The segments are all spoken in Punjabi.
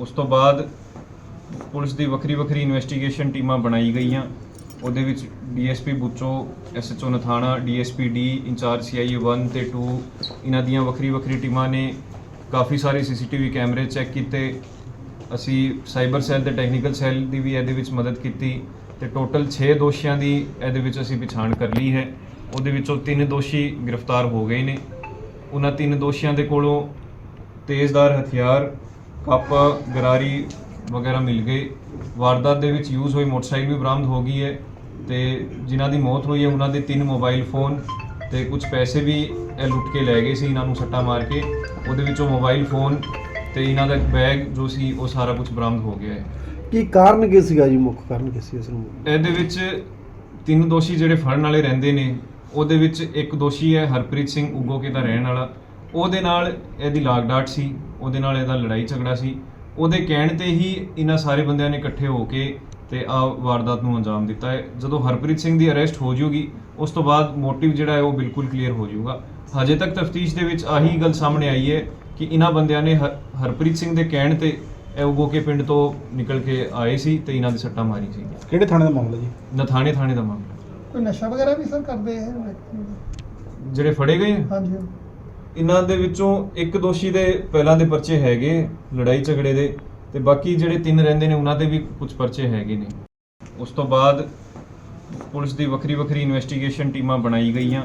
ਉਸ ਤੋਂ ਬਾਅਦ ਪੁਲਿਸ ਦੀ ਵੱਖਰੀ ਵੱਖਰੀ ਇਨਵੈਸਟੀਗੇਸ਼ਨ ਟੀਮਾਂ ਬਣਾਈ ਗਈਆਂ। ਉਹਦੇ ਵਿੱਚ DSP Bucho, SHO Nathana DSP D incharge CIA 1 ਤੇ 2 ਇਹਨਾਂ ਦੀਆਂ ਵੱਖਰੀ ਵੱਖਰੀ ਟੀਮਾਂ ਨੇ ਕਾਫੀ ਸਾਰੇ ਸੀਸੀਟੀਵੀ ਕੈਮਰੇ ਚੈੱਕ ਕੀਤੇ। ਅਸੀਂ ਸਾਈਬਰ ਸੈੱਲ ਤੇ ਟੈਕਨੀਕਲ ਸੈੱਲ ਦੀ ਵੀ ਇਹਦੇ ਵਿੱਚ ਮਦਦ ਕੀਤੀ ਤੇ ਟੋਟਲ 6 ਦੋਸ਼ੀਆਂ ਦੀ ਇਹਦੇ ਵਿੱਚ ਅਸੀਂ ਪਛਾਣ ਕਰ ਲਈ ਹੈ। ਉਹਦੇ ਵਿੱਚੋਂ ਤਿੰਨ ਦੋਸ਼ੀ ਗ੍ਰਿਫਤਾਰ ਹੋ ਗਏ ਨੇ। ਉਹਨਾਂ ਤਿੰਨ ਦੋਸ਼ੀਆਂ ਦੇ ਕੋਲੋਂ ਤੇਜ਼ਦਾਰ ਹਥਿਆਰ ਕੱਪ ਗਰਾਰੀ ਵਗੈਰਾ ਮਿਲ ਗਏ। ਵਾਰਦਾਤ ਦੇ ਵਿੱਚ ਯੂਜ਼ ਹੋਈ ਮੋਟਰਸਾਈਕਲ ਵੀ ਬਰਾਮਦ ਹੋ ਗਈ ਹੈ ਤੇ ਜਿਨ੍ਹਾਂ ਦੀ ਮੌਤ ਹੋਈ ਹੈ ਉਹਨਾਂ ਦੇ ਤਿੰਨ ਮੋਬਾਈਲ ਫੋਨ ਤੇ ਕੁਝ ਪੈਸੇ ਵੀ ਇਹ ਲੁੱਟ ਕੇ ਲੈ ਗਏ ਸੀ ਇਹਨਾਂ ਨੂੰ ਸੱਟਾ ਮਾਰ ਕੇ। ਉਹਦੇ ਵਿੱਚੋਂ ਮੋਬਾਈਲ ਫੋਨ ਤੇ ਇਹਨਾਂ ਦਾ ਬੈਗ ਜੋ ਸੀ ਉਹ ਸਾਰਾ ਕੁਝ ਬਰਾਮਦ ਹੋ ਗਿਆ ਹੈ। ਕੀ ਕਾਰਨ ਕੀ ਸੀਗਾ ਜੀ? ਮੁੱਖ ਕਾਰਨ ਕੀ ਸੀ ਇਸ ਨੂੰ? ਇਹਦੇ ਵਿੱਚ ਤਿੰਨ ਦੋਸ਼ੀ ਜਿਹੜੇ ਫੜਨ ਵਾਲੇ ਰਹਿੰਦੇ ਨੇ ਉਹਦੇ ਵਿੱਚ ਇੱਕ ਦੋਸ਼ੀ ਹੈ ਹਰਪ੍ਰੀਤ ਸਿੰਘ ਉਗੋਕੇ ਦਾ ਰਹਿਣ ਵਾਲਾ। ਉਹਦੇ ਨਾਲ ਇਹਦੀ ਲਾਗ ਡਾਟ ਸੀ ਉਹਦੇ ਨਾਲ ਇਹਦਾ ਲੜਾਈ ਝਗੜਾ ਸੀ। ਉਹਦੇ ਕਹਿਣ ਤੇ ਹੀ ਇਹਨਾਂ ਸਾਰੇ ਬੰਦਿਆਂ ਨੇ ਇਕੱਠੇ ਹੋ ਕੇ ਤੇ ਆ ਵਾਰਦਾਤ ਨੂੰ ਅੰਜਾਮ ਦਿੱਤਾ ਹੈ। ਜਦੋਂ ਹਰਪ੍ਰੀਤ ਸਿੰਘ ਦੀ ਅਰੈਸਟ ਹੋ ਜੂਗੀ ਉਸ ਤੋਂ ਬਾਅਦ ਮੋਟਿਵ ਜਿਹੜਾ ਹੈ ਉਹ ਬਿਲਕੁਲ ਕਲੀਅਰ ਹੋ ਜਾਊਗਾ ਹਜੇ ਤੱਕ ਤਫਤੀਸ਼ ਦੇ ਵਿੱਚ ਆਹੀ ਗੱਲ ਸਾਹਮਣੇ ਆਈ ਹੈ ਕਿ ਇਹਨਾਂ ਬੰਦਿਆਂ ਨੇ ਹਰ- ਹਰਪ੍ਰੀਤ ਸਿੰਘ ਦੇ ਕਹਿਣ ਤੇ ਇਹ ਉਗੋਕੇ ਪਿੰਡ ਤੋਂ ਨਿਕਲ ਕੇ ਆਏ ਸੀ ਤੇ ਇਹਨਾਂ ਦੀ ਸੱਟਾਂ ਮਾਰੀ ਸੀ। ਕਿਹੜੇ ਥਾਣੇ ਦਾ ਮਾਮਲਾ ਜੀ? ਨਥਾਣੇ ਥਾਣੇ ਦਾ ਮਾਮਲਾ। ਕੋਈ ਨਸ਼ਾ ਵਗੈਰਾ ਵੀ ਸਰ ਕਰਦੇ ਹੈ ਵਿਅਕਤੀ? ਜਿਹੜੇ ਫੜੇ ਗਏ ਹਾਂਜੀ। ਇਹਨਾਂ ਦੇ ਵਿੱਚੋਂ ਇੱਕ ਦੋਸ਼ੀ ਦੇ ਪਹਿਲਾਂ ਦੇ ਪਰਚੇ ਹੈਗੇ, ਲੜਾਈ ਝਗੜੇ ਦੇ, ਤੇ ਬਾਕੀ ਜਿਹੜੇ ਤਿੰਨ ਰਹਿੰਦੇ ਨੇ, ਉਹਨਾਂ ਦੇ ਵੀ ਕੁਝ ਪਰਚੇ ਹੈਗੇ ਨੇ। ਉਸ ਤੋਂ ਬਾਅਦ ਪੁਲਿਸ ਦੀ ਵੱਖਰੀ ਵੱਖਰੀ ਇਨਵੈਸਟੀਗੇਸ਼ਨ ਟੀਮਾਂ ਬਣਾਈ ਗਈਆਂ।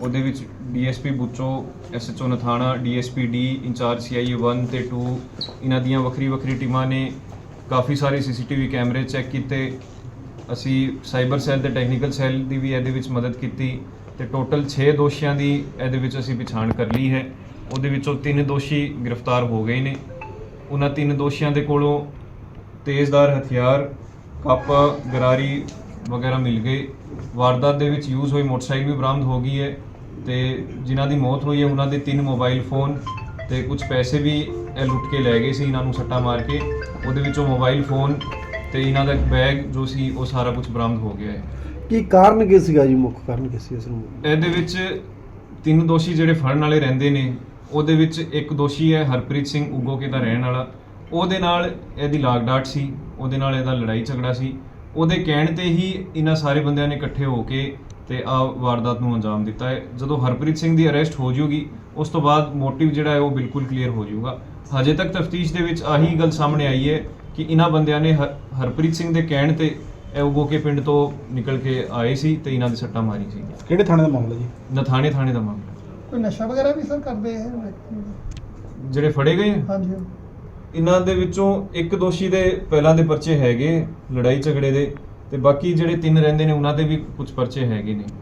ਉਹਦੇ ਵਿੱਚ DSP Bucho, SHO Nathana DSP D incharge CIA 1 ਤੇ 2 ਇਹਨਾਂ ਦੀਆਂ ਵੱਖਰੀ ਵੱਖਰੀ ਟੀਮਾਂ ਨੇ ਕਾਫੀ ਸਾਰੇ ਸੀਸੀਟੀਵੀ ਕੈਮਰੇ ਚੈੱਕ ਕੀਤੇ। ਅਸੀਂ ਸਾਈਬਰ ਸੈੱਲ ਤੇ ਟੈਕਨੀਕਲ ਸੈੱਲ ਦੀ ਵੀ ਇਹਦੇ ਵਿੱਚ ਮਦਦ ਕੀਤੀ। ਤੇ ਟੋਟਲ 6 ਦੋਸ਼ੀਆਂ ਦੀ ਇਹਦੇ ਵਿੱਚ ਅਸੀਂ ਪਛਾਣ ਕਰ ਲਈ ਹੈ। ਉਹਦੇ ਵਿੱਚੋਂ ਤਿੰਨ ਦੋਸ਼ੀ ਗ੍ਰਿਫਤਾਰ ਹੋ ਗਏ ਨੇ। ਉਹਨਾਂ ਤਿੰਨ ਦੋਸ਼ੀਆਂ ਦੇ ਕੋਲੋਂ ਤੇਜ਼ਦਾਰ ਹਥਿਆਰ, ਕੱਪ, ਗਰਾਰੀ ਵਗੈਰਾ ਮਿਲ ਗਏ। ਵਾਰਦਾਤ ਦੇ ਵਿੱਚ ਯੂਜ਼ ਹੋਈ ਮੋਟਰਸਾਈਕਲ ਵੀ ਬਰਾਮਦ ਹੋ ਗਈ ਹੈ ਤੇ ਜਿਨ੍ਹਾਂ ਦੀ ਮੌਤ ਹੋਈ ਹੈ, ਉਹਨਾਂ ਦੇ ਤਿੰਨ ਮੋਬਾਈਲ ਫੋਨ ਤੇ ਕੁਝ ਪੈਸੇ ਵੀ ਇਹ ਲੁੱਟ ਕੇ ਲੈ ਗਏ ਸੀ। ਇਹਨਾਂ ਨੂੰ ਸੱਟਾ ਮਾਰ ਕੇ ਉਹਦੇ ਵਿੱਚੋਂ ਮੋਬਾਈਲ ਫੋਨ ਤੇ ਇਹਨਾਂ ਦਾ ਬੈਗ ਜੋ ਸੀ ਉਹ ਸਾਰਾ ਕੁਝ ਬਰਾਮਦ ਹੋ ਗਿਆ ਹੈ। ਕੀ ਕਾਰਨ ਕੀ ਸੀਗਾ ਜੀ ਮੁੱਖ ਕਾਰਨ ਕੀ ਸੀ ਇਸ ਨੂੰ? ਇਹਦੇ ਵਿੱਚ ਤਿੰਨ ਦੋਸ਼ੀ ਜਿਹੜੇ ਫੜਨ ਵਾਲੇ ਰਹਿੰਦੇ ਨੇ ਉਹਦੇ ਵਿੱਚ ਇੱਕ ਦੋਸ਼ੀ ਹੈ ਹਰਪ੍ਰੀਤ ਸਿੰਘ ਉਗੋਕੇ ਦਾ ਰਹਿਣ ਵਾਲਾ। ਉਹਦੇ ਨਾਲ ਇਹਦੀ ਲਾਗ ਡਾਟ ਸੀ ਉਹਦੇ ਨਾਲ ਇਹਦਾ ਲੜਾਈ ਝਗੜਾ ਸੀ। ਉਹਦੇ ਕਹਿਣ ਤੇ ਹੀ ਇਹਨਾਂ ਸਾਰੇ ਬੰਦਿਆਂ ਨੇ ਇਕੱਠੇ ਹੋ ਕੇ ਤੇ ਆ ਵਾਰਦਾਤ ਨੂੰ ਅੰਜਾਮ ਦਿੱਤਾ ਹੈ। ਜਦੋਂ ਹਰਪ੍ਰੀਤ ਸਿੰਘ ਦੀ ਅਰੈਸਟ ਹੋ ਜੂਗੀ ਉਸ ਤੋਂ ਬਾਅਦ ਮੋਟਿਵ ਜਿਹੜਾ ਹੈ ਉਹ ਬਿਲਕੁਲ ਕਲੀਅਰ ਹੋ ਜਾਊਗਾ ਹਜੇ ਤੱਕ ਤਫਤੀਸ਼ ਦੇ ਵਿੱਚ ਆਹੀ ਗੱਲ ਸਾਹਮਣੇ ਆਈ ਹੈ ਕਿ ਇਹਨਾਂ ਬੰਦਿਆਂ ਨੇ ਹਰ- ਹਰਪ੍ਰੀਤ ਸਿੰਘ ਦੇ ਕਹਿਣ ਤੇ ਇਹ ਉਗੋਕੇ ਪਿੰਡ ਤੋਂ ਨਿਕਲ ਕੇ ਆਏ ਸੀ ਤੇ ਇਹਨਾਂ ਦੀ ਸੱਟਾਂ ਮਾਰੀ ਸੀ। ਕਿਹੜੇ ਥਾਣੇ ਦਾ ਮਾਮਲਾ ਜੀ? ਨਥਾਣੇ ਥਾਣੇ ਦਾ ਮਾਮਲਾ। ਕੋਈ ਨਸ਼ਾ ਵਗੈਰਾ ਵੀ ਸਰ ਕਰਦੇ ਹੈ ਵਿਅਕਤੀ? ਜਿਹੜੇ ਫੜੇ ਗਏ ਹਾਂਜੀ ਇਹਨਾਂ ਦੇ ਵਿੱਚੋਂ ਇੱਕ ਦੋਸ਼ੀ ਦੇ ਪਹਿਲਾਂ ਦੇ ਪਰਚੇ ਹੈਗੇ ਲੜਾਈ ਝਗੜੇ ਦੇ ਤੇ ਬਾਕੀ ਜਿਹੜੇ ਤਿੰਨ ਰਹਿੰਦੇ ਨੇ ਉਹਨਾਂ ਦੇ ਵੀ ਕੁਝ ਪਰਚੇ ਹੈਗੇ ਨੇ।